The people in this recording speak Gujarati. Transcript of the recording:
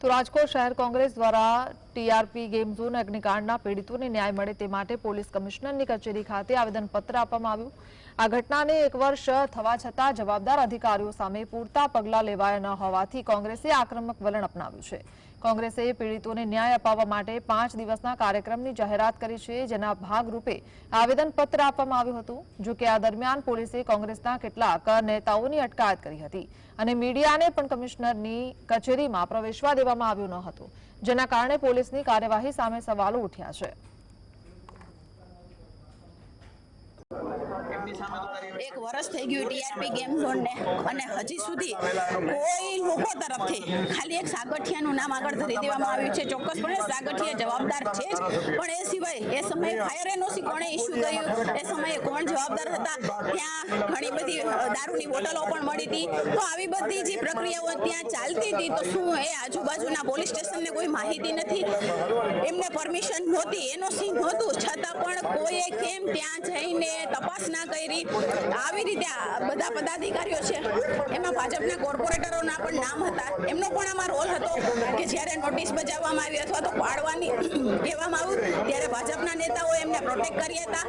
તો રાજકોટ શહેર કોંગ્રેસ દ્વારા ટીઆરપી ગેમ ઝોન અગ્નિકાંડના પીડિતોને ન્યાય મળે તે માટે પોલીસ કમિશનરની કચેરી ખાતે આવેદનપત્ર આપવામાં આવ્યું. આ ઘટનાને એક વર્ષ થવા છતાં જવાબદાર અધિકારીઓ સામે પૂરતા પગલાં લેવાયા ન હોવાથી કોંગ્રેસે આક્રમક વલણ અપનાવ્યું છે. કોંગ્રેસે પીડિતોને ન્યાય અપાવવા માટે પાંચ દિવસના કાર્યક્રમની જાહેરાત કરી છે, જેના ભાગરૂપે આવેદનપત્ર આપવામાં આવ્યું હતું. જો કે આ દરમિયાન પોલીસે કોંગ્રેસના કેટલાક નેતાઓની અટકાયત કરી હતી અને મીડિયાને પણ કમિશનરની કચેરીમાં પ્રવેશવા દેવામાં આવ્યું ન હતું, જેના કારણે પોલીસની કાર્યવાહી સામે સવાલો ઉઠ્યા છે. એક વર્ષ થઈ ગયું ટીઆરપી ગેમ ઝોન ને અને હજી સુધી કોઈ લોકો તરફથી ખાલી એક સાગઠિયાનું નામ આગળ ધરી દેવામાં આવ્યું છે. ચોક્કસપણે સાગઠિયા જવાબદાર છે જ. પણ એ સિવાય એ સમયે ફાયર એનઓસી કોણે ઇસ્યુ કર્યું? એ સમયે કોણ જવાબદાર હતા? ત્યાં ઘણી બધી દારૂની બોટલો પણ મળી હતી. તો આવી બધી જે પ્રક્રિયાઓ ત્યાં ચાલતી હતી, તો શું એ આજુબાજુના પોલીસ સ્ટેશનને કોઈ માહિતી નથી? એમને પરમિશન નહોતી. એનઓસી નહોતું? પણ કોઈએ કેમ ત્યાં જઈને તપાસ ના કરી? આવી રીતે બધા પદાધિકારીઓ છે, એમાં ભાજપના કોર્પોરેટરોના પણ નામ હતા. એમનો પણ આમાં રોલ હતો કે જ્યારે નોટિસ બજાવવામાં આવી અથવા તો પાડવાની કહેવામાં આવ્યું, ત્યારે ભાજપના નેતાઓ એમને પ્રોટેક્ટ કર્યા હતા.